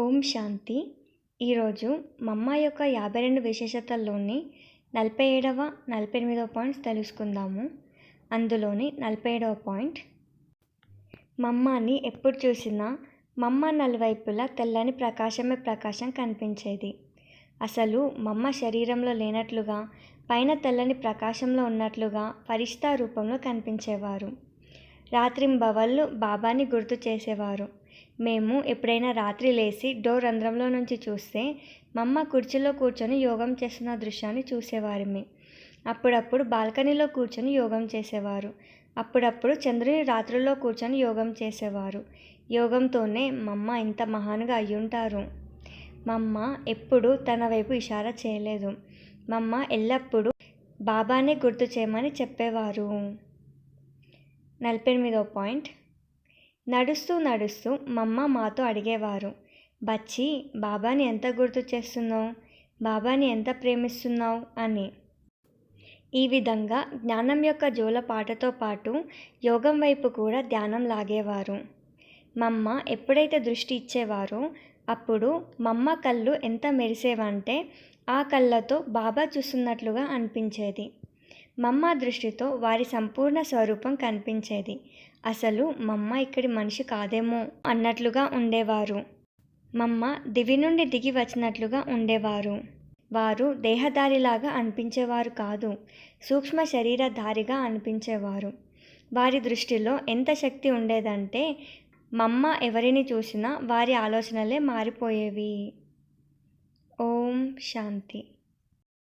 ఓం శాంతి. ఈరోజు మమ్మ యొక్క యాభై రెండు విశేషతల్లోని నలభై ఏడవ నలభై ఎనిమిదవ పాయింట్స్ తెలుసుకుందాము. అందులోని నలభై ఏడవ పాయింట్ మమ్మాని ఎప్పుడు చూసినా మమ్మ నలువైపులా తెల్లని ప్రకాశమే ప్రకాశం కనిపించేది. అసలు మమ్మ శరీరంలో లేనట్లుగా పైన తెల్లని ప్రకాశంలో ఉన్నట్లుగా ఫరిష్తా రూపంలో కనిపించేవారు. రాత్రింబవళ్ళు బాబాని గుర్తు చేసేవారు. మేము ఎప్పుడైనా రాత్రి లేచి డోర్ రంధ్రంలో నుంచి చూస్తే మమ్మ కుర్చీలో కూర్చొని యోగం చేస్తున్న దృశ్యాన్ని చూసేవారిమి. అప్పుడప్పుడు బాల్కనీలో కూర్చొని యోగం చేసేవారు. అప్పుడప్పుడు చంద్రుని రాత్రుల్లో కూర్చొని యోగం చేసేవారు. యోగంతోనే మమ్మ ఇంత మహాన్గా అయ్యుంటారు. మమ్మ ఎప్పుడు తన వైపు ఇషారా చేయలేదు. మమ్మ ఎల్లప్పుడూ బాబానే గుర్తు చేయమని చెప్పేవారు. నలభై ఎనిమిదో పాయింట్. నడుస్తూ నడుస్తూ మమ్మ మాతో అడిగేవారు బచ్చి బాబాని ఎంత గుర్తు చేస్తున్నావు? బాబాని ఎంత ప్రేమిస్తున్నావు? అని. ఈ విధంగా జ్ఞానం యొక్క జోల పాటతో పాటు యోగం వైపు కూడా ధ్యానం లాగేవారు. మమ్మ ఎప్పుడైతే దృష్టి ఇచ్చేవారో అప్పుడు మమ్మ కళ్ళు ఎంత మెరిసేవంటే ఆ కళ్ళతో బాబా చూస్తున్నట్లుగా అనిపించేది. మమ్మ దృష్టితో వారి సంపూర్ణ స్వరూపం కనిపించేది. అసలు మమ్మ ఇక్కడి మనిషి కాదేమో అన్నట్లుగా ఉండేవారు. మమ్మ దివి నుండి దిగి వచ్చినట్లుగా ఉండేవారు. వారు దేహదారిలాగా అనిపించేవారు కాదు సూక్ష్మ శరీరధారిగా అనిపించేవారు. వారి దృష్టిలో ఎంత శక్తి ఉండేదంటే మమ్మ ఎవరిని చూసినా వారి ఆలోచనలే మారిపోయేవి. ఓం శాంతి.